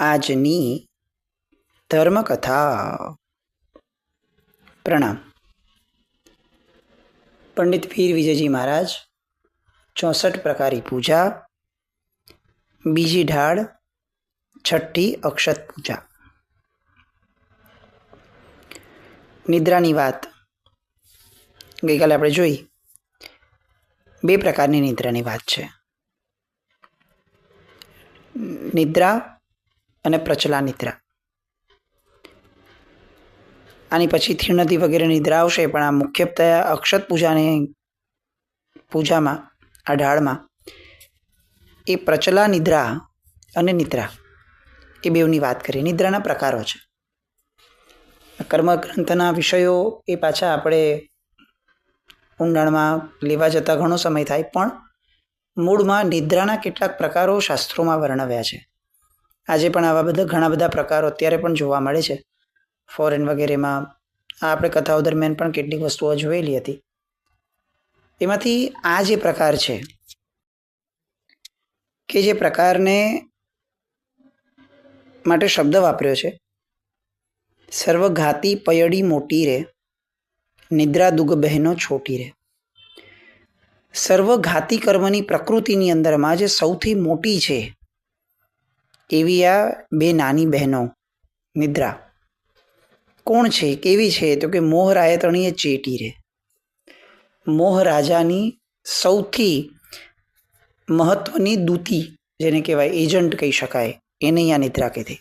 આજની ધર્મકથા. પ્રણામ. પંડિત પીર વિજયજી મહારાજ, ચોસઠ પ્રકારી પૂજા, બીજી ઢાળ, છઠ્ઠી અક્ષત પૂજા. નિદ્રાની વાત ગઈકાલે આપણે જોઈ. બે પ્રકારની નિદ્રાની વાત છે. નિદ્રા અને પ્રચલા નિદ્રા. આની પછી થીણતી વગેરે નિદ્રા આવશે, પણ આ મુખ્યત્વે અક્ષત પૂજાની પૂજામાં, આ ઢાળમાં, એ પ્રચલા નિદ્રા અને નિદ્રા, એ બેવની વાત કરીએ. નિદ્રાના પ્રકારો છે. કર્મગ્રંથના વિષયો એ પાછા આપણે ઊંડાણમાં લેવા જતાં ઘણો સમય થાય, પણ મૂળમાં નિદ્રાના કેટલાક પ્રકારો શાસ્ત્રોમાં વર્ણવ્યા છે. આજે પણ આવા બધા ઘણા બધા પ્રકારો અત્યારે પણ જોવા મળે છે. ફોરેન વગેરેમાં આ આપણે કથાઓ દરમિયાન પણ કેટલીક વસ્તુઓ જોયેલી હતી. એમાંથી આ જે પ્રકાર છે, કે જે પ્રકારને માટે શબ્દ વાપર્યો છે, સર્વઘાતી પયડી મોટી રે, નિદ્રા દુગ બહેનો છોટી રે. સર્વઘાતી કર્મની પ્રકૃતિની અંદરમાં જે સૌથી મોટી છે એવી આ બે નાની બહેનો, નિદ્રા. કોણ છે, કેવી છે? તો કે મોહરાય તણીએ ચેટી રે. મોહ રાજાની સૌથી મહત્વની દૂતી, જેને કહેવાય એજન્ટ કહી શકાય, એને અહીંયા નિદ્રા કીધી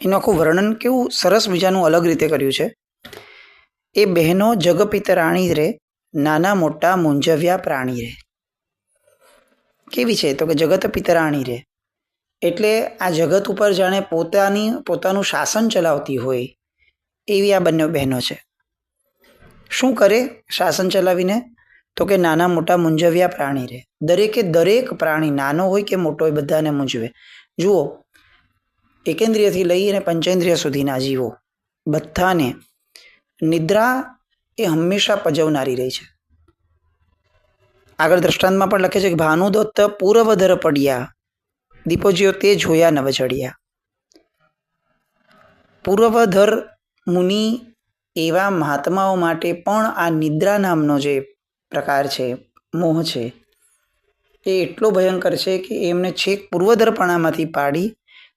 એનું આખું વર્ણન કેવું સરસ બીજાનું અલગ રીતે કર્યું છે. એ બહેનો જગપિતરાણી રે, નાના મોટા મૂંઝવ્યા પ્રાણી રે. કેવી છે? તો કે જગત પિતરાણી રે. એટલે આ જગત ઉપર જાણે પોતાની, પોતાનું શાસન ચલાવતી હોય એવી આ બંને બહેનો છે. શું કરે શાસન ચલાવીને? તો કે નાના મોટા મૂંઝવ્યા પ્રાણી રહે દરેકે દરેક પ્રાણી નાનો હોય કે મોટો હોય બધાને મૂંઝવે. જુઓ, એકેન્દ્રિયથી લઈ અને પંચેન્દ્રિય સુધીના જીવો. બધાને નિદ્રા એ હંમેશા પજવનારી રહી છે. આગળ દ્રષ્ટાંતમાં પણ લખે છે કે ભાનુદત્ત પૂર્વધર પડ્યા. દીપોજીઓ તે જોયા નવ ચડ્યા પૂર્વધર મુનિ એવા મહાત્માઓ માટે પણ આ નિદ્રા નામનો જે પ્રકાર છે, મોહ છે, એ એટલો ભયંકર છે કે એમને છેક પૂર્વધરપણામાંથી પાડી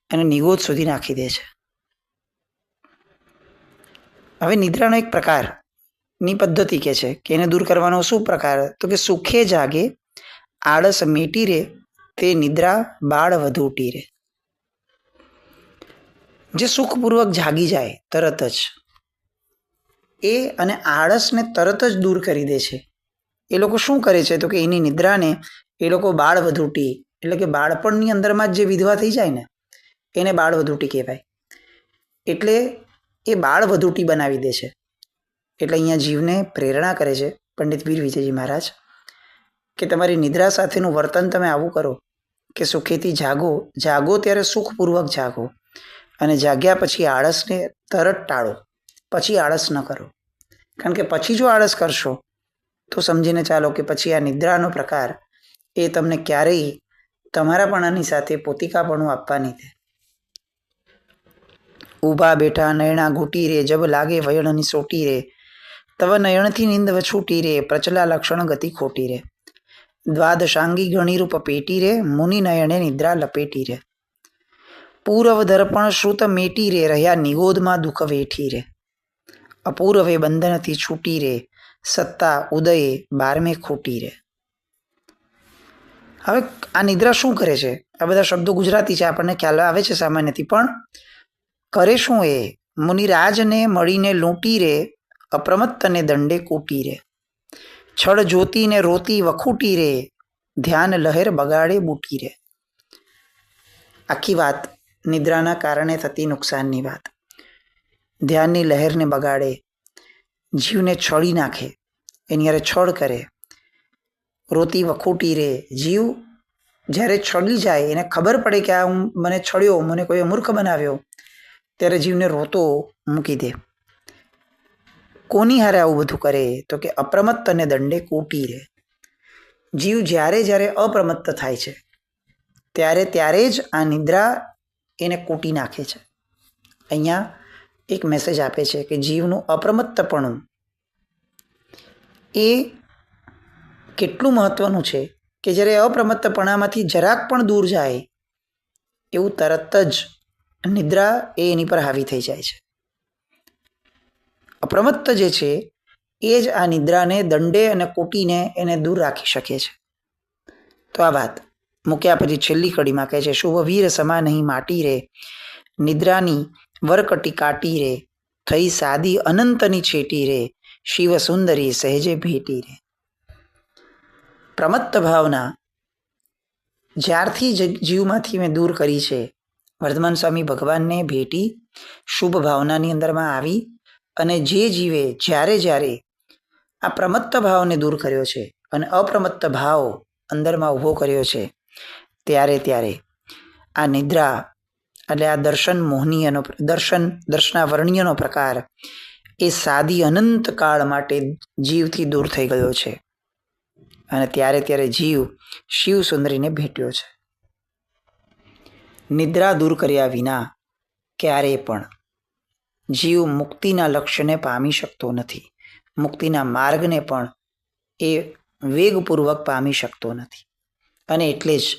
અને નિગોદ સુધી નાખી દે છે. હવે નિદ્રાનો એક પ્રકારની પદ્ધતિ કે છે કે એને દૂર કરવાનો શું પ્રકાર? તો કે સુખે જાગે, આળસ મેટી રે તે નિદ્રા બાળ વધુ ઉટી જે સુખપૂર્વક જાગી જાય તરત જ, એ અને આળસને તરત જ દૂર કરી દે છે. એ લોકો શું કરે છે? તો કે એની નિદ્રાને એ લોકો બાળ વધુટી એટલે કે બાળપણની અંદરમાં જ જે વિધવા થઈ જાય ને, એને બાળ વધુટી કહેવાય. એટલે એ બાળ વધુટી બનાવી દે છે. એટલે અહીંયા જીવને પ્રેરણા કરે છે પંડિત વીર વિજયજી મહારાજ, કે તમારી નિદ્રા સાથેનું વર્તન તમે આવું કરો કે સુખેથી જાગો જાગો ત્યારે સુખપૂર્વક જાગો અને જાગ્યા પછી આળસને તરત ટાળો, પછી આળસ ન કરો. કારણ કે પછી જો આળસ કરશો, તો સમજીને ચાલો કે પછી આ નિદ્રાનો પ્રકાર એ તમને ક્યારેય તમારાપણાની સાથે પોતિકાપણું આપવાની છે ઊભા બેઠા નૈણા ઘૂટી રે, જબ લાગે વયણની સોટી રે તવ નયણથી નિંદ છૂટી રે પ્રચલા લક્ષણ ગતિ ખોટી રે દ્વાદશાંગી ગણીરૂપ પેટી રે મુનિ નયણે નિદ્રા લપેટી રે પૂરવ દર્પણ શ્રુત મેટી રે રહ્યા નિગોદમાં દુઃખ વેઠી રે અપૂરવે બંધનથી છૂટી રે સત્તા ઉદયે બારમે ખોટી રે હવે આ નિદ્રા શું કરે છે? આ બધા શબ્દો ગુજરાતી છે, આપણને ખ્યાલ આવે છે સામાન્યથી, પણ કરે શું એ? મુનિરાજને મળીને લૂંટી રે અપ્રમત્તને દંડે કૂટી રે. છળ જોતીને રોતી વખૂટી રે, ધ્યાન લહેર બગાડે બૂટી રે. આખી વાત નિદ્રાના કારણે થતી નુકસાનની વાત. ધ્યાનની લહેરને બગાડે, જીવને છળી નાખે, એની અરે છળ કરે. રોતી વખૂટી રે, જીવ જ્યારે છળી જાય, એને ખબર પડે કે આ હું મને છળ્યો, મને કોઈ મૂર્ખ બનાવ્યો, ત્યારે જીવને રોતો મૂકી દે. કોની હારે આવું બધું કરે? તો કે અપ્રમત્ત અને દંડે કૂટી રહે. જીવ જ્યારે જ્યારે અપ્રમત્ત થાય છે, ત્યારે ત્યારે જ આ નિદ્રા એને કૂટી નાખે છે. અહીંયા એક મેસેજ આપે છે કે જીવનું અપ્રમત્તપણું એ કેટલું મહત્વનું છે કે જ્યારે અપ્રમત્તપણામાંથી જરાક પણ દૂર જાય, એવું તરત જ નિદ્રા એ એની પર હાવી થઈ જાય છે. અપ્રમત્ત જે છે, એ જ આ નિદ્રાને, દંડે અને કોટીને એને દૂર રાખી શકે છે. તો આ વાત મૂક્યા પછી છેલ્લી કડીમાં કહે છે, શુભ વીર સમા નહીં માટી રે, નિદ્રાની વરકટી કાટી રે, થઈ સાદી અનંતની છેટી રે, શિવ સુંદરી સહેજે ભેટી રે. પ્રમત્ત ભાવના જ્યારથી જીવમાંથી મેં દૂર કરી છે વર્ધમાન સ્વામી ભગવાનને ભેટી શુભ ભાવનાની અંદરમાં આવી અને જે જીવે જ્યારે જ્યારે આ પ્રમત્ત ભાવને દૂર કર્યો છે અને અપ્રમત્ત ભાવ અંદરમાં ઊભો કર્યો છે, ત્યારે ત્યારે આ નિદ્રા એટલે આ દર્શન મોહનીયનો દર્શન દર્શનાવર્ણ્યનો પ્રકાર એ સાદી અનંત કાળ માટે જીવથી દૂર થઈ ગયો છે. અને ત્યારે ત્યારે જીવ શિવ સુંદરીને ભેટ્યો છે. નિદ્રા દૂર કર્યા વિના ક્યારેય પણ જીવ મુક્તિના લક્ષ્યને પામી શકતો નથી. મુક્તિના માર્ગને પણ એ વેગપૂર્વક પામી શકતો નથી. અને એટલે જ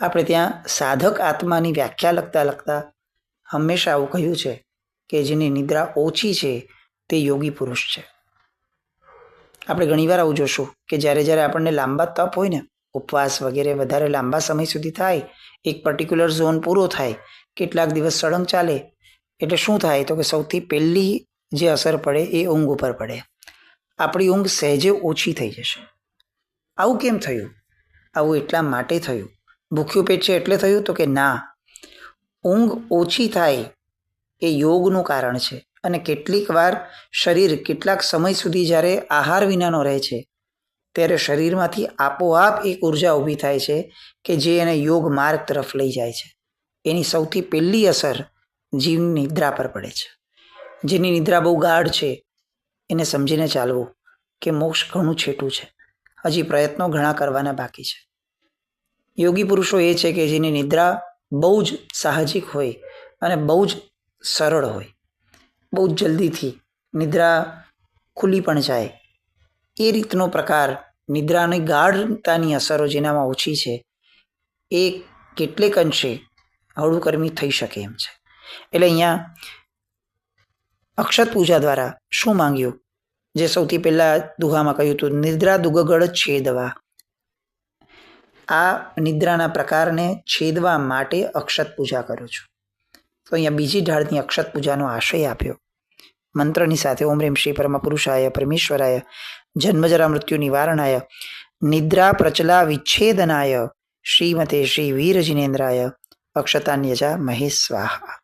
આપણે ત્યાં સાધક આત્માની વ્યાખ્યા લખતા લખતા હંમેશા આવું કહ્યું છે કે જેની નિદ્રા ઓછી છે તે યોગી પુરુષ છે. આપણે ઘણીવાર આવું જોશું કે જ્યારે જ્યારે આપણને લાંબા તપ હોય ને, ઉપવાસ વગેરે વધારે લાંબા સમય સુધી થાય, એક પર્ટિક્યુલર ઝોન પૂરો થાય, કેટલાક દિવસ સળંગ ચાલે એટલે શું થાય તો કે સૌથી પહેલી જે અસર પડે એ ઊંઘ ઉપર પડે. આપણી ઊંઘ સહેજે ઓછી થઈ જશે. આવું કેમ થયું? આવું એટલા માટે થયું. ભૂખ્યું પેટ છે એટલે થયું તો કે ના. ઊંઘ ઓછી થાય એ યોગનું કારણ છે. અને કેટલીક વાર શરીર કેટલાક સમય સુધી જ્યારે આહાર વિનાનો રહે છે, ત્યારે શરીરમાંથી આપોઆપ એક ઊર્જા ઊભી થાય છે કે જે એને યોગ માર્ગ તરફ લઈ જાય છે. એની સૌથી પહેલી અસર જીવની નિદ્રા પર પડે છે. જેની નિદ્રા બહુ ગાઢ છે, એને સમજીને ચાલવું કે મોક્ષ ઘણું છેટું છે. હજી પ્રયત્નો ઘણા કરવાના બાકી છે. યોગી પુરુષો એ છે કે જેની નિદ્રા બહુ જ સાહજિક હોય અને બહુ જ સરળ હોય. બહુ જ જલ્દીથી નિદ્રા ખુલ્લી પણ જાય. એ રીતનો પ્રકાર નિદ્રાની ગાઢતાની અસરો જેનામાં ઓછી છે, એ કેટલેક અંશે હળુકર્મી થઈ શકે એમ છે. એટલે અહીંયા અક્ષત પૂજા દ્વારા શું માંગ્યું? જે સૌથી પહેલાં દુહામાં કહ્યું હતું, નિદ્રા દુગગળ છેદવા. આ નિદ્રાના પ્રકારને છેદવા માટે અક્ષત પૂજા કરું છું. તો અહીંયા બીજી ઢાળની અક્ષત પૂજાનો આશય આપ્યો. મંત્રની સાથે ઓમ રેમ શ્રી પરમ પુરુષાય પરમેશ્વરાય, જન્મજરા મૃત્યુ નિવારણાય, નિદ્રા પ્રચલા વિચ્છેદનાય, શ્રીમતે શ્રી વીર જિનેન્દ્રાય અક્ષતાન્યજા મહેશ સ્વાહા.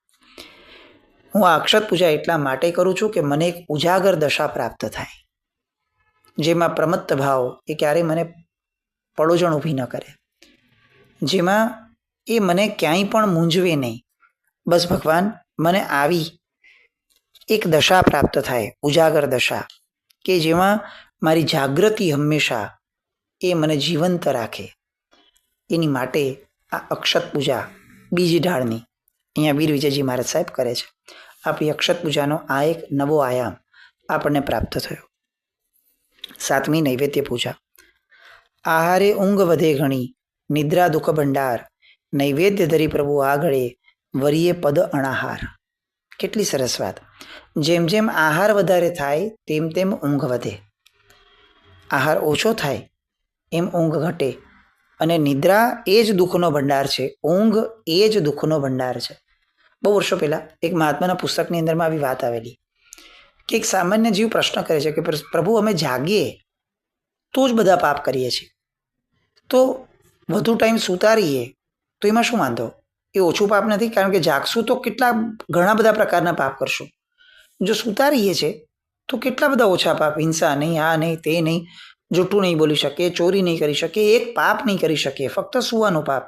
હું આ અક્ષત પૂજા એટલા માટે કરું છું કે મને એક ઉજાગર દશા પ્રાપ્ત થાય. જેમાં પ્રમત્ત ભાવ એ ક્યારેય મને પડોજણ ઊભી ન કરે. જેમાં એ મને ક્યાંય પણ મૂંઝવે નહીં. બસ ભગવાન, મને આવી એક દશા પ્રાપ્ત થાય, ઉજાગર દશા, કે જેમાં મારી જાગૃતિ હંમેશા એ મને જીવંત રાખે. એની માટે આ અક્ષત પૂજા બીજી ઢાળની અહીંયા વીર વિજયજી મહારાજ સાહેબ કરે છે. આપણી અક્ષત પૂજાનો આ એક નવો આયામ આપણને પ્રાપ્ત થયો. સાતમી નૈવેદ્ય પૂજા. આહારે ઊંઘ વધે ઘણી, નિદ્રા દુઃખ ભંડાર, નૈવેદ્ય ધરી પ્રભુ આગળે, વરીએ પદ અણાહાર. કેટલી સરસ વાત. જેમ જેમ આહાર વધારે થાય, તેમ તેમ ઊંઘ વધે. આહાર ઓછો થાય, એમ ઊંઘ ઘટે. અને નિદ્રા એ જ દુઃખનો ભંડાર છે. ઊંઘ એ જ દુઃખનો ભંડાર છે. બહુ વર્ષો પહેલાં એક મહાત્માના પુસ્તકની અંદરમાં આવી વાત આવેલી કે એક સામાન્ય જીવ પ્રશ્ન કરે છે કે પ્રભુ, અમે જાગીએ તો જ બધા પાપ કરીએ છીએ. તો વધુ ટાઈમ સૂતા રહીએ તો એમાં શું વાંધો? એ ઓછું પાપ નથી, કારણ કે જાગશું તો કેટલા ઘણા બધા પ્રકારના પાપ કરશું. જો સૂતા રહીએ છે તો કેટલા બધા ઓછા પાપ, હિંસા નહીં, આ નહીં, તે નહીં જૂઠું નહીં બોલી શકે ચોરી નહીં કરી શકે એક પાપ નહીં કરી શકે ફક્ત સુવાનું પાપ.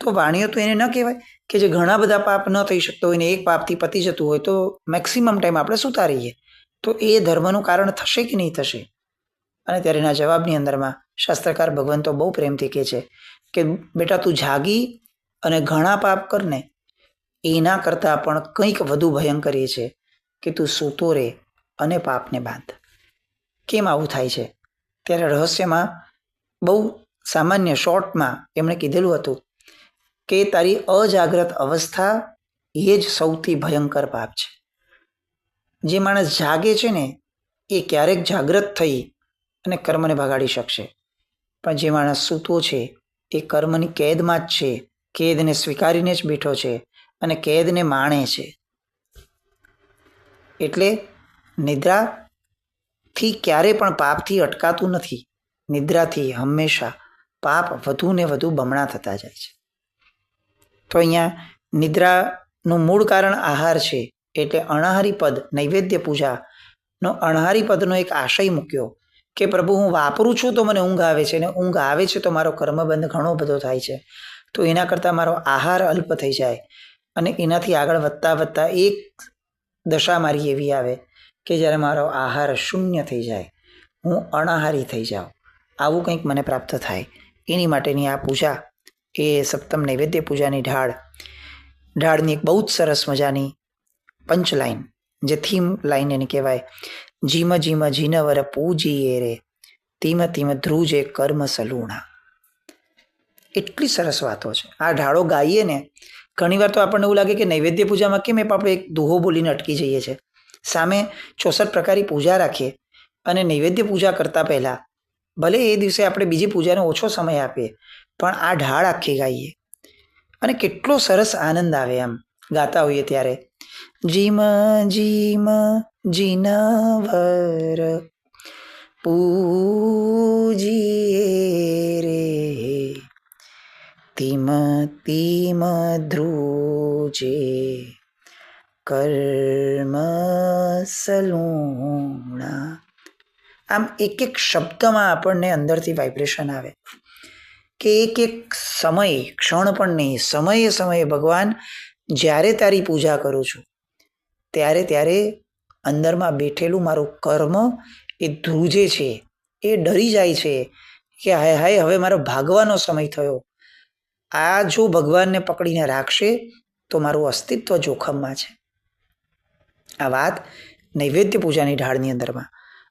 તો વાણીઓ તો એને ન કહેવાય. કે જે ઘણા બધા પાપ ન થઈ શકતો હોય ને એક પાપથી પતી જતું હોય તો મેક્સિમમ ટાઈમ આપણે સૂતા રહીએ તો એ ધર્મનું કારણ થશે કે નહીં થશે? અને ત્યારે એના જવાબની અંદરમાં શાસ્ત્રકાર ભગવંતો બહુ પ્રેમથી કહે છે કે, બેટા, તું જાગી અને ઘણા પાપ કરને. એના કરતાં પણ કંઈક વધુ ભયંકર એ છે કે તું સૂતો રહે અને પાપને બાંધ. કેમ આવું થાય છે? ત્યારે રહસ્યમાં બહુ સામાન્ય શોર્ટમાં એમણે કીધેલું હતું કે તારી અજાગ્રત અવસ્થા એ જ સૌથી ભયંકર પાપ છે. જે માણસ જાગે છે ને, એ ક્યારેક જાગૃત થઈ અને કર્મને ભગાડી શકશે. પણ જે માણસ સૂતો છે, એ કર્મની કેદમાં જ છે, કેદને સ્વીકારીને જ બેઠો છે અને કેદને માણે છે. એટલે નિદ્રાથી ક્યારે પણ પાપથી અટકાતું નથી. નિદ્રાથી હંમેશા પાપ વધુ ને વધુ બમણા થતા જાય છે. તો અહીંયા નિદ્રાનું મૂળ કારણ આહાર છે, એટલે અણાહારી પદ, નૈવેદ્ય પૂજાનો અણહારી પદનો એક આશય મૂક્યો કે, પ્રભુ, હું વાપરું છું તો મને ઊંઘ આવે છે, ને ઊંઘ આવે છે તો મારો કર્મબંધ ઘણો બધો થાય છે. તો એના કરતાં મારો આહાર અલ્પ થઈ જાય અને એનાથી આગળ વધતા વધતા એક દશા મારી એવી આવે કે જ્યારે મારો આહાર શૂન્ય થઈ જાય. હું અણાહારી થઈ જાઉં. આવું કંઈક મને પ્રાપ્ત થાય. એની માટેની આ પૂજા એ સપ્તમ નૈવેદ્ય પૂજાની ઢાળ. ઢાળની એક બહુ જ સરસ મજાની પંચ લાઈન જે થીમ લાઈન એને કહેવાય. જીમ જીમ જીનવર પૂજીએ રે, તીમ તીમ ધ્રુજે કર્મ સલુણા. એટલી સરસ વાતો છે. આ ઢાળો ગાઈએ ને, ઘણીવાર તો આપણને એવું લાગે કે નૈવેદ્ય પૂજામાં કેમ આપણે એક દુહો બોલીને અટકી જઈએ છીએ સામે ચોસઠ પ્રકારની પૂજા રાખીએ અને નૈવેદ્ય પૂજા કરતાં પહેલાં ભલે એ દિવસે આપણે બીજી પૂજાને ઓછો સમય આપીએ પણ આ ઢાળ આખી ગાઈએ. અને કેટલો સરસ આનંદ આવે એમ ગાતા હોઈએ ત્યારે. જીમ જીમ, જીનવર, પૂજીએ રે. તિમ તિમ, ધ્રુજે. કર્મ, સલુણા. આમ એક એક શબ્દમાં આપણને અંદરથી વાઇબ્રેશન આવે. કે એક એક સમય, ક્ષણ પણ નહીં, સમયે સમયે ભગવાન જ્યારે તારી પૂજા કરું છું, ત્યારે ત્યારે અંદરમાં બેઠેલું મારું કર્મ એ ધ્રુજે છે, એ ડરી જાય છે કે હાય હાય, હવે મારો ભાગવાનો સમય થયો. આ જો ભગવાનને પકડીને રાખશે, તો મારું અસ્તિત્વ જોખમમાં છે. આ વાત નૈવેદ્ય પૂજાની ઢાળની અંદરમાં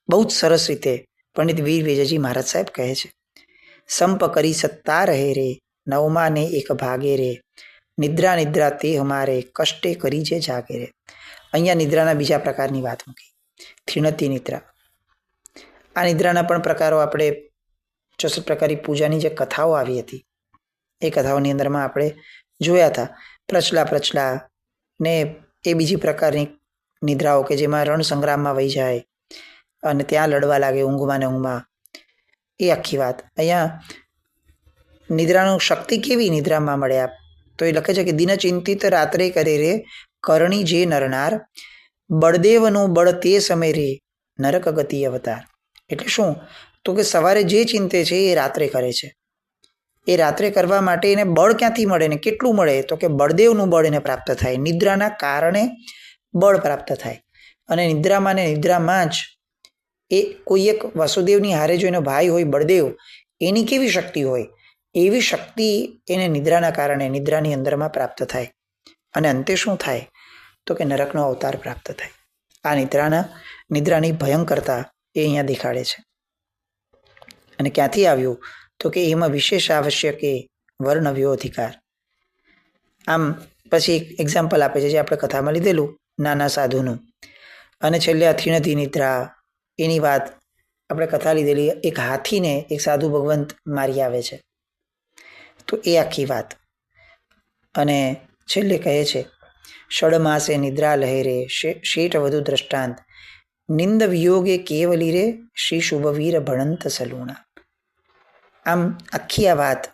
બહુ જ સરસ રીતે પંડિત વીર વિજયજી મહારાજ સાહેબ કહે છે. સંપ કરી સત્તા રહે રે, નવમાને એક ભાગે રે. નિદ્રા નિદ્રા તે અમારે કષ્ટે કરી જે જાગે રે. અહીંયા નિદ્રાના બીજા પ્રકારની વાત મૂકી. થીણતી નિદ્રા. આ નિદ્રાના પણ પ્રકારો આપણે ચોસઠ પ્રકારની પૂજાની જે કથાઓ આવી હતી, એ કથાઓની અંદરમાં આપણે જોયા હતા. પ્રચલા પ્રચલા ને એ બીજી પ્રકારની નિદ્રાઓ કે જેમાં રણ સંગ્રામમાં વહી જાય અને ત્યાં લડવા લાગે ઊંઘમાં ને ઊંઘમાં. એ આખી વાત. અહીંયા નિદ્રાનું શક્તિ કેવી નિદ્રામાં મળે આપ? તો એ લખે છે કે દિન ચિંતિત રાત્રે કરે રે, કરણી જે નરનાર, બળદેવનું બળ તે સમય રે, નરક ગતિ અવતાર. એટલે શું? તો કે સવારે જે ચિંતે છે એ રાત્રે કરે છે. એ રાત્રે કરવા માટે એને બળ ક્યાંથી મળે ને કેટલું મળે? તો કે બળદેવનું બળ એને પ્રાપ્ત થાય. નિદ્રાના કારણે બળ પ્રાપ્ત થાય. અને નિદ્રામાં ને નિદ્રામાં જ એ કોઈ એક વાસુદેવની હારે જો એનો ભાઈ હોય, બળદેવ, એની કેવી શક્તિ હોય? એવી શક્તિ એને નિદ્રાના કારણે નિદ્રાની અંદરમાં પ્રાપ્ત થાય. અને અંતે શું થાય? તો કે નરકનો અવતાર પ્રાપ્ત થાય. આ નિદ્રાના, નિદ્રાની ભયંકરતા એ અહીંયા દેખાડે છે. અને ક્યાંથી આવ્યું? તો કે એમાં વિશેષ આવશ્યક એ વર્ણવ્યો અધિકાર આમ પછી એક એક્ઝામ્પલ આપે છે જે આપણે કથામાં લીધેલું, નાના સાધુનું. અને છેલ્લે અથિનધી નિદ્રા એની વાત આપણે કથા લીધેલી, એક હાથીને એક સાધુ ભગવંત મારી આવે છે. તો એ આખી વાત. અને છેલ્લે કહે છે, ષડમાસે નિદ્રા લહેરે શેઠ વધુ દ્રષ્ટાંત. નિંદ વિયોગે કેવલી રે, શ્રી શુભવીર ભણંત સલુણા. આમ આખી આ વાત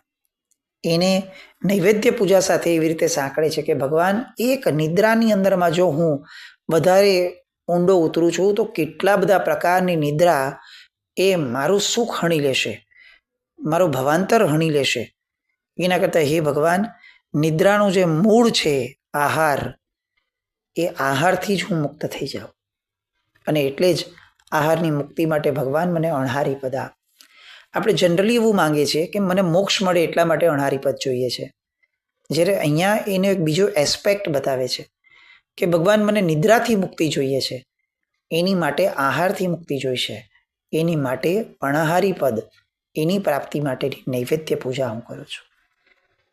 એને નૈવેદ્ય પૂજા સાથે એવી રીતે સાંકળે છે કે ભગવાન એક નિદ્રાની અંદરમાં જો હું વધારે ઊંડો ઉતરું છું તો કેટલા બધા પ્રકારની નિદ્રા એ મારું સુખ હણી લેશે. મારું ભવાંતર હણી લેશે. એના કરતાં હે ભગવાન, નિદ્રાનું જે મૂળ છે આહાર, એ આહારથી જ હું મુક્ત થઈ જાઉં. અને એટલે જ આહારની મુક્તિ માટે ભગવાન મને અણહારી પદા આપણે જનરલી એવું માંગીએ છીએ કે મને મોક્ષ મળે એટલા માટે અણહારી પદ જોઈએ છે. જ્યારે અહીંયા એનો એક બીજો એસ્પેક્ટ બતાવે છે. કે ભગવાન મને નિદ્રાથી મુક્તિ જોઈએ છે. એની માટે આહારથી મુક્તિ જોઈશે એની માટે અણાહારી પદ. એની પ્રાપ્તિ માટેની નૈવેદ્ય પૂજા હું કરું છું.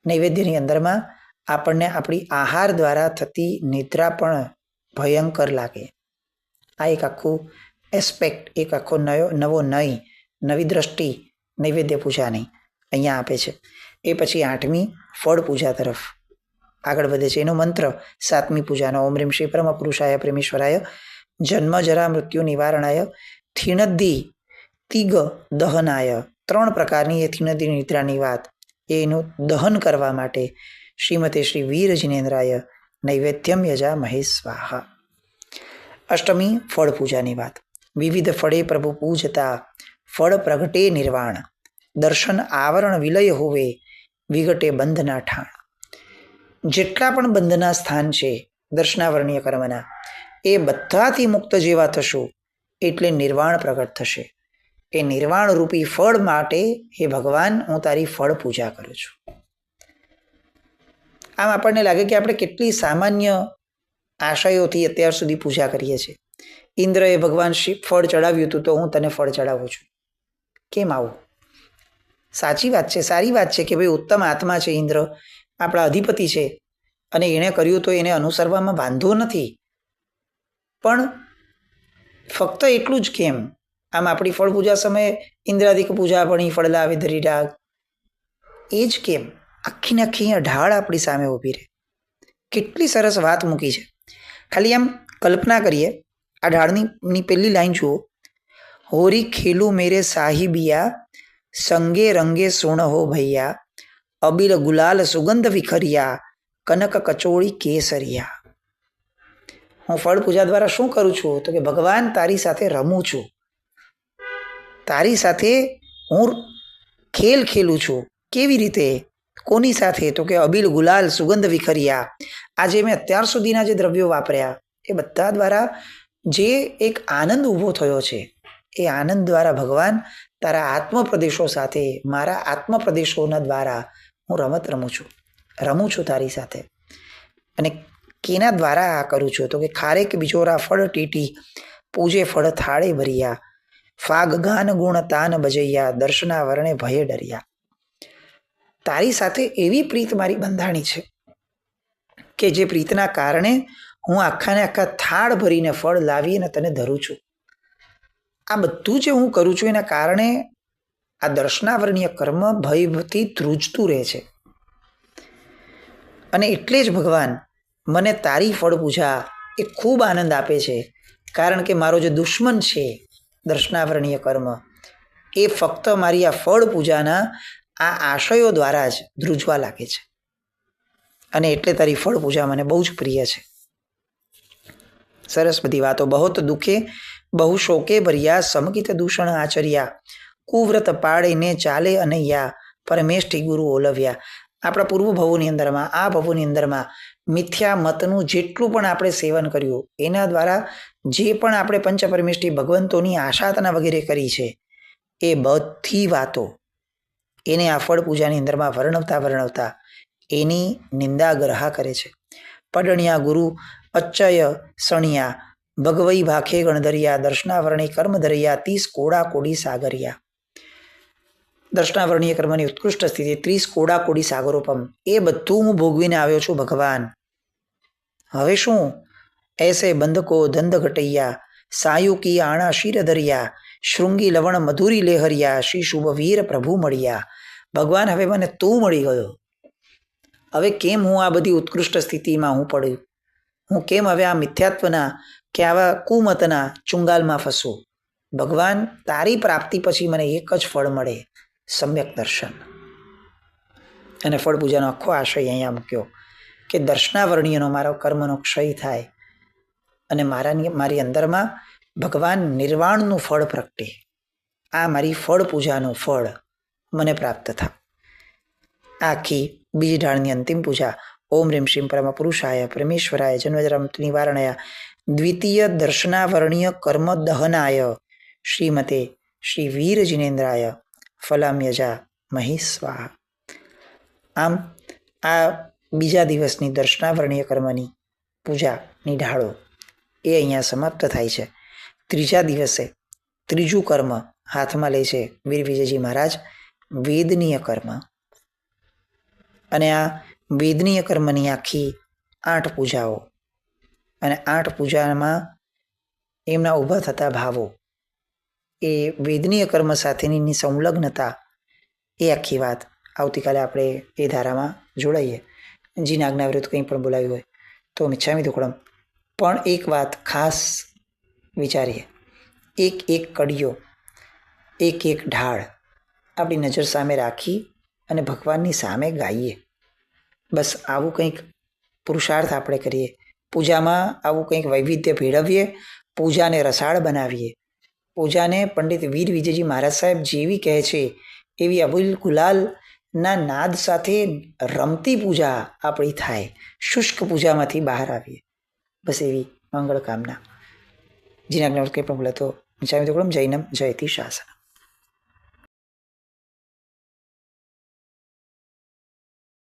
નૈવેદ્યની અંદરમાં આપણને આપણી આહાર દ્વારા થતી નિદ્રા પણ ભયંકર લાગે. આ એક આખું એસ્પેક્ટ એક આખો નયો, નવો નય, નવી દ્રષ્ટિ નૈવેદ્ય પૂજાની અહીંયા આપે છે. એ પછી આઠમી ફળ પૂજા તરફ. આગળ વધે છે. એનો મંત્ર, સાતમી પૂજાનો, ઓમ રીમ શ્રી પરમ પુરુષાય, પ્રેમેશ્વરાય, જન્મ જરા મૃત્યુ નિવારણાય થીણદ્દી તિગ દહનાય. ત્રણ પ્રકારની એ થીણદ્દી નિદ્રાની વાત. એનું દહન કરવા માટે શ્રીમતે શ્રી વીર જિનેન્દ્રાય નૈવેદ્યમ યજા મહેશ સ્વાહા. અષ્ટમી ફળ પૂજાની વાત. વિવિધ ફળે પ્રભુ પૂજતા, ફળ પ્રગટે નિર્વાણ. દર્શન, આવરણ વિલય હોવે, વિગટે બંધના ઠાણ. જેટલા પણ બંધના સ્થાન છે દર્શનાવરણીય કર્મના, એ બધાથી મુક્ત જેવા થશો એટલે નિર્વાણ પ્રગટ થશે. એ નિર્વાણ રૂપી ફળ માટે હે ભગવાન, હું તારી ફળ પૂજા કરું છું. આમ આપણને લાગે કે આપણે કેટલી સામાન્ય આશયોથી અત્યાર સુધી પૂજા કરીએ છીએ. ઇન્દ્રએ ભગવાન શિવ ફળ ચડાવ્યું હતું તો હું તને ફળ ચડાવું છું. કેમ આવું? સાચી વાત છે, સારી વાત છે કે ભાઈ ઉત્તમ આત્મા છે ઇન્દ્ર. આપણા અધિપતિ છે અને એણે કર્યું તો એને અનુસરવામાં વાંધો નથી. પણ ફક્ત એટલું જ કેમ? આમ આપણી ફળ પૂજા સમયે ઇન્દ્રાદિક પૂજા ભણી ફળ લાવે ધરી ડાગ એ જ કેમ? આખી ને આખી ઢાળ આપણી સામે ઊભી રહે. કેટલી સરસ વાત મૂકી છે. ખાલી આમ કલ્પના કરીએ, આ ઢાળની પહેલી લાઈન જુઓ. હોરી ખેલું મેરે સાહિબિયા, સંગે રંગે સોણ હો ભૈયા. અબીલ ગુલાલ સુગંધ વિખરિયા, કનક કચોળી કેસરિયા. હું ફળ પૂજા દ્વારા શું કરું છું? તો કે ભગવાન તારી સાથે રમું છું. તારી સાથે હું ખેલ ખેલું છું. કેવી રીતે? કોની સાથે? તો કે અબીલ ગુલાલ સુગંધ વિખરિયા. આજે મેં અત્યાર સુધીના જે દ્રવ્યો વાપર્યા, એ બધા દ્વારા જે એક આનંદ ઊભો થયો છે, એ આનંદ દ્વારા ભગવાન તારા આત્મ પ્રદેશો સાથે, મારા આત્મ પ્રદેશોના દ્વારા હું રમત રમું છું. રમું છું તારી સાથે. અને કેના દ્વારા આ કરું છું? તો કે ખારેક બિજોરા ફળ ટીટી, પૂજે ફળ થાળે ભર્યા, ફાગ ગાન ગુણ તાન ભજૈયા, દર્શના વર્ણે ભયે ડર્યા. તારી સાથે એવી પ્રીત મારી બંધાણી છે કે જે પ્રીતના કારણે હું આખાને આખા થાળ ભરીને ફળ લાવીને તને ધરું છું. આ બધું જે હું કરું છું એના કારણે આ દર્શનાવરણીય કર્મ ભયથી ધ્રુજતું રહે છે. અને એટલે જ ભગવાન મને તારી ફળ પૂજા એ ખૂબ આનંદ આપે છે. કારણ કે મારો જે દુશ્મન છે દર્શનાવરણીય કર્મ, એ ફક્ત મારી આ ફળ પૂજાના આ આશયો દ્વારા જ ધ્રુજવા લાગે છે. અને એટલે તારી ફળ પૂજા મને બહુ જ પ્રિય છે. સરસ બધી વાતો. બહુ દુઃખે, બહુ શોકે ભર્યા સમકિત દૂષણ આચર્યા. કુવ્રત પાડીને ચાલે અને યા. પરમેષ્ઠી ગુરુ ઓલવ્યા. આપણા પૂર્વ ભવોની અંદરમાં, આ ભવોની અંદરમાં મિથ્યા મતનું જેટલું પણ આપણે સેવન કર્યું, એના દ્વારા જે પણ આપણે પંચપરમેષ્ઠી ભગવંતોની આશાતના વગેરે કરી છે, એ બધી વાતો એને આ ફળ પૂજાની અંદરમાં વર્ણવતા વર્ણવતા એની નિંદા ગ્રહા કરે છે. પડણિયા ગુરુ, અચ્ચય સણિયા, ભગવઈ ભાખે ગણધરિયા, દર્શનાવરણી કર્મધરિયા, તીસ કોડા કોડી સાગરિયા. દર્શનાવરણીય કર્મની ઉત્કૃષ્ટ સ્થિતિ, ત્રીસ કોડા કોડી સાગરોપમ. એ બધું હું ભોગવીને આવ્યો છું, ભગવાન. હવે શું? એસે બંધકો ધંધ ઘટૈયા સાયુકી આણા શિર ધરિયા, શૃંગી લવણ મધુરી લેહરિયા, શ્રી શુભ વીર પ્રભુ મળ્યા. ભગવાન, હવે મને તું મળી ગયો. હવે કેમ હું આ બધી ઉત્કૃષ્ટ સ્થિતિમાં હું પડ્યું? હું કેમ હવે આ મિથ્યાત્વના કે આવા કુમતના ચુંગાલમાં ફસું? ભગવાન, તારી પ્રાપ્તિ પછી મને એક જ ફળ મળે. સમ્યક દર્શન. અને ફળ પૂજાનો આખો આશય અહીંયા મૂક્યો કે દર્શનાવર્ણીયનો મારો કર્મનો ક્ષય થાય અને મારાની, મારી અંદરમાં ભગવાન નિર્વાણનું ફળ પ્રગટે. આ મારી ફળ પૂજાનું ફળ મને પ્રાપ્ત થાય. આખી બીજી ઢાળની અંતિમ પૂજા ઓમ રીમ શ્રીમ પરમ પુરુષાય પરમેશ્વરાય જન્મજરમ નિવારણાય, દ્વિતીય દર્શનાવર્ણીય કર્મ દહનાય શ્રીમતે શ્રી વીર જિનેન્દ્રાય ફલામ્યજા મહી સ્વાહા. આમ, આ બીજા દિવસની દર્શનાવરણીય કર્મની પૂજાની ઢાળો એ અહીંયા સમાપ્ત થાય છે. ત્રીજા દિવસે ત્રીજું કર્મ હાથમાં લે છે વીર વિજયજી મહારાજ, વેદનીય કર્મ. અને આ વેદનીય કર્મની આખી આઠ પૂજાઓ. અને આઠ પૂજામાં એમના ઊભા થતા ભાવો એ વેદનીય કર્મ સાથેની સંલગ્નતા એ આખી વાત. આવતીકાલે આપણે એ ધારામાં જોડાઈએ. જીના આજ્ઞા વિરુદ્ધ કંઈ પણ બોલાવ્યું હોય તો મિચ્છામી દુકડમ પણ એક વાત ખાસ વિચારીએ. એક એક કડીઓ, એક એક ઢાળ આપણી નજર સામે રાખી અને ભગવાનની સામે ગાઈએ. બસ આવું કંઈક પુરુષાર્થ આપણે કરીએ. પૂજામાં આવું કંઈક વૈવિધ્ય ભેળવીએ, પૂજાને રસાળ બનાવીએ. પૂજાને પંડિત વીર વિજયજી મહારાજ સાહેબ જેવી કહે છે, એવી અબુલ ગુલાલના નાદ સાથે રમતી પૂજા આપણી થાય. શુષ્ક પૂજામાંથી બહાર આવીએ. બસ એવી મંગળ કામના. કંઈ પણ બોલે તો જય જૈનમ જયતી શાસન.